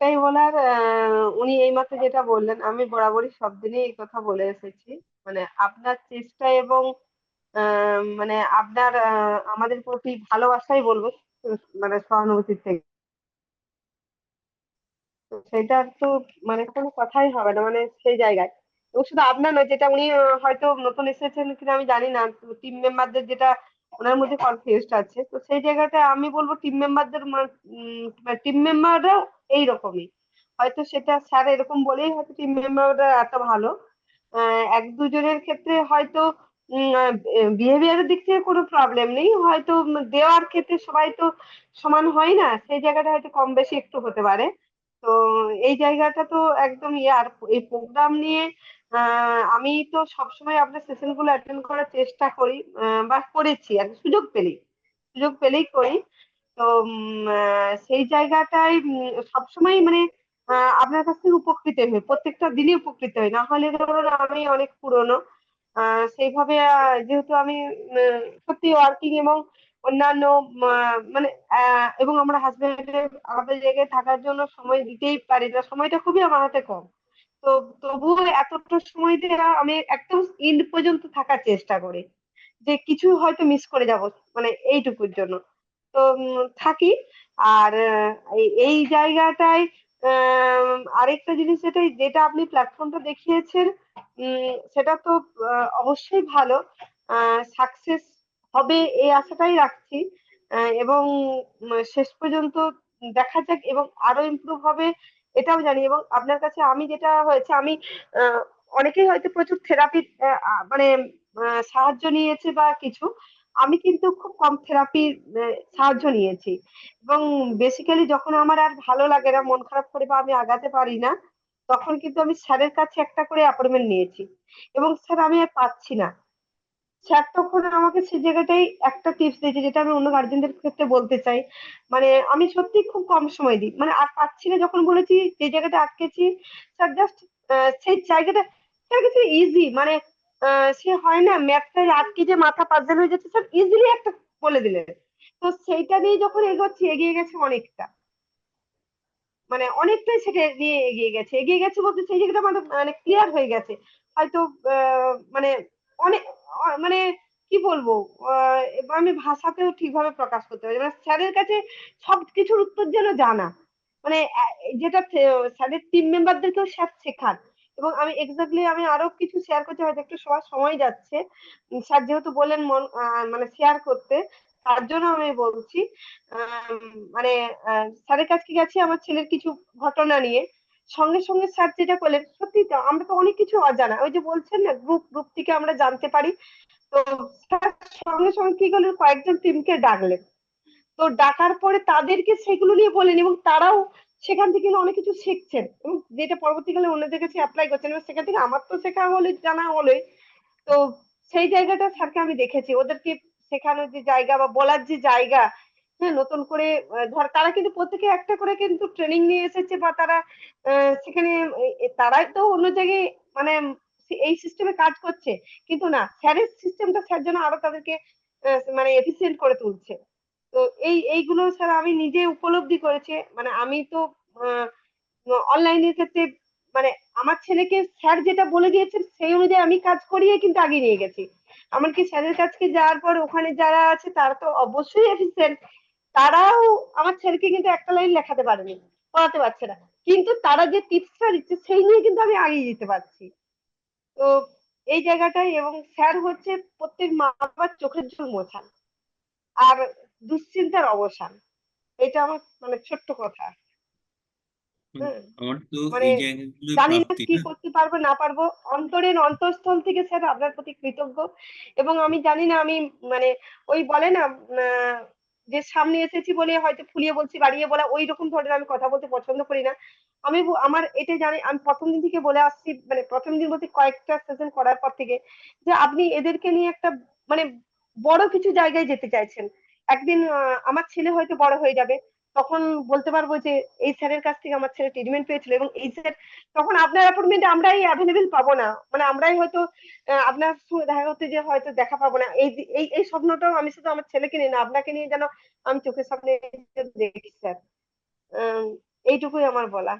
একটাই বলার উনি এইমাত্র যেটা বললেন, আমি বরাবরই সব দিনই এই কথা বলে এসেছি। মানে আপনার চেষ্টা এবং মানে আপনার আমাদের প্রতি ভালোবাসাই বলব মানে সহানুভূতির থেকে। সেটা তো মানে কোনো কথাই হবে না মানে সেই জায়গায়। এবং শুধু আপনার নয়, যেটা উনি হয়তো নতুন এসেছেন কিনা আমি জানি না টিম মেম্বারদের যেটা ওনার মধ্যে কনফিউজড আছে। তো সেই জায়গাটা আমি বলব টিম মেম্বারদের টিম মেম্বাররাও এইরকমই। হয়তো সেটা স্যার এরকম বলেই হয়তো টিম মেম্বাররা এত ভালো। এক দুজনের ক্ষেত্রে হয়তো বিহেভিয়ারের দিক থেকে কোনো প্রবলেম নেই। হয়তো দেওয়ার ক্ষেত্রে সবাই তো সমান হয় না। সেই জায়গাটা হয়তো কম বেশি একটু হতে পারে। তো এই জায়গাটা তো একদম ইয়ে। আর এই প্রোগ্রাম নিয়ে আমি তো সবসময় আপনার সেশনগুলো অ্যাটেন্ড করার চেষ্টা করি বা করেছি আর সুযোগ পেলেই সুযোগ পেলেই করি। তো সেই জায়গাটাই উম, সবসময় মানে আপনার কাছ থেকে উপকৃত হই প্রত্যেকটা দিনই উপকৃত হই। না হলে ধরুন আমি অনেক পুরনো সেইভাবে যেহেতু আমি সত্যি ওয়ার্কিং এবং অন্যান্য মানে এবং আমরা হাজবেন্ডের আমাদের জায়গায় থাকার জন্য সময় দিতেই পারি না সময়টা খুবই আমার হাতে কম। তো তবুও এতটা সময় দিয়ে আমি একদম এন্ড পর্যন্ত থাকার চেষ্টা করি যে কিছু হয়তো মিস করে যাব মানে এইটুকুর জন্য। তো থাকি। আর এই জায়গাটায় আরেকটা জিনিস যেটা যেটা আপনি প্ল্যাটফর্মটা দেখিয়েছেন সেটা তো অবশ্যই ভালো। সাকসেস হবে এই আশাটাই রাখছি। এবং শেষ পর্যন্ত দেখা যাক এবং আরও ইমপ্রুভ হবে। এটাও জানি এবং আপনার কাছে আমি যেটা হয়েছে, আমি অনেকেই হয়তো প্রচুর থেরাপি মানে সাহায্য নিয়েছে বা কিছু, আমি কিন্তু খুব কম থেরাপির সাহায্য নিয়েছি। এবং বেসিক্যালি যখন আমার আর ভালো লাগে না, মন খারাপ করে বা আমি আগাতে পারি না, তখন কিন্তু আমি স্যারের কাছে একটা করে অ্যাপয়েন্টমেন্ট নিয়েছি। এবং স্যার আমি আর পাচ্ছি না। স্যার তখন আমাকে সেই জায়গাটাই একটা টিপস দিয়েছে যেটা আমি অন্য গার্জেনদের ক্ষেত্রে বলতে চাই। মানে আমি সত্যি খুব কম সময় দিই। মানে আর পাচ্ছি না যখন বলেছি যে জায়গাটা আটকেছি স্যার জাস্ট সেই জায়গাটা স্যার কিছু ইজি মানে সে হয় না ম্যাথটা আটকে যে মাথা পাজল হয়ে যাচ্ছে স্যার ইজিলি একটা বলে দিলেন। তো সেইটা নিয়ে যখন এগোচ্ছি, এগিয়ে গেছে অনেকটা। মানে অনেকটাই সেটা নিয়ে এগিয়ে গেছে। এগিয়ে গেছে বলতে সেই জায়গাটা মানে ক্লিয়ার হয়ে গেছে। হয়তো মানে অনেক মানে কি বলব আমি ভাষাতেও ঠিকভাবে প্রকাশ করতে পারি মানে স্যারের কাছে সব কিছুর উত্তর যেন জানা। মানে যেটা স্যারের টিম মেম্বারদেরকেও স্যার শেখান। এবং আমি এক্স্যাক্টলি আমি আরও কিছু শেয়ার করতে হয়তো একটু সবার সময় যাচ্ছে। স্যার যেহেতু বললেন মন মানে শেয়ার করতে, তার জন্য আমি বলছি মানে স্যারের কাছে গেছি? আমার ছেলের কিছু ঘটনা নিয়ে। সঙ্গে সঙ্গে স্যার যেটা করলেন সত্যি তো আমরা তো অনেক কিছু অজানা। ওই যে বলছেন না গ্রুপ গ্রুপ থেকে আমরা জানতে পারি। তো স্যার সঙ্গে সঙ্গে কি করলেন? কয়েকজন টিমকে ডাকলেন। তো ডাকার পরে তাদেরকে সেগুলো নিয়ে বলেন এবং তারাও সেখান থেকে অনেক কিছু শিখছেন এবং যেটা পরবর্তীকালে অন্যদের কাছে অ্যাপ্লাই করছেন এবং সেখান থেকে আমার তো শেখা হলে, জানা হলোই। তো সেই জায়গাটা স্যারকে আমি দেখেছি। ওদেরকে শেখানোর যে জায়গা বা বলার যে জায়গা হ্যাঁ নতুন করে ধর তারা কিন্তু প্রত্যেকে একটা করে কিন্তু ট্রেনিং নিয়ে এসেছে বা তারা সেখানে তারাই তো অন্য জায়গায় মানে এই সিস্টেমে কাজ করছে। কিন্তু না স্যারের সিস্টেমটা স্যার যেন আরও তাদেরকে মানে এফিসিয়েন্ট করে তুলছে। তো এই, এইগুলো স্যার আমি নিজে উপলব্ধি করেছে। মানে আমি তো অনলাইনের ক্ষেত্রে মানে আমার ছেলেকে স্যার যেটা বলে দিয়েছেন, সেই অনুযায়ী আমি কাজ করিয়ে কিন্তু আগে নিয়ে গেছি। এমনকি স্যারের কাছে যাওয়ার পর ওখানে যারা আছে, তারা তো অবশ্যই এফিসিয়েন্ট তারাও আমার ছেলেকে কিন্তু একটা লাইন লেখাতে পারেনি পড়াতে পারছে না। কিন্তু তারা যে টিপসটা দিচ্ছে সেই নিয়ে কিন্তু আমি আগিয়ে যেতে পারছি। তো এই জায়গাটাই এবং স্যার হচ্ছে প্রত্যেক মা বাবার চোখের জল মোছান আর দুশ্চিন্তার অবসান। এটা আমার মানে ছোট্ট কথা। হুম, হ্যাঁ। মানে জানি না কি করতে পারব না পারব। অন্তরের অন্তঃস্থল থেকে স্যার আপনার প্রতি কৃতজ্ঞ। এবং আমি জানি না আমি মানে ওই বলে না যে সামনে এসেছি বলে হয়তো ফুলিয়ে বলছি, বাড়িয়ে বলা ওই রকম ধরনের আমি কথা বলতে পছন্দ করি না। আমি আমার এটা জানি, আমি প্রথম দিন থেকে বলে আসছি মানে প্রথম দিন বলতে কয়েকটা সেশন করার পর থেকে যে আপনি এদেরকে নিয়ে একটা মানে বড় কিছু জায়গায় যেতে চাইছেন। একদিন আমার ছেলে হয়তো বড় হয়ে যাবে। তখন বলতে পারব যে এই স্যারের কাছ থেকে আমার ছেলে ট্রিটমেন্ট পেয়েছিল এবং এই স্যার, তখন আপনার অ্যাপয়েন্টমেন্ট আমরাই অ্যাভেলেবেল পাবো না। মানে আমরাই হয়তো আপনার সঙ্গে দেখা করতে যে হয়তো দেখা পাবো না। এই এই এই স্বপ্নটাও আমি শুধু আমার ছেলেকে নিয়ে না, আপনাকে নিয়ে যেন আমি চোখের সামনে দেখি, স্যার। এইটুকুই আমার বলা।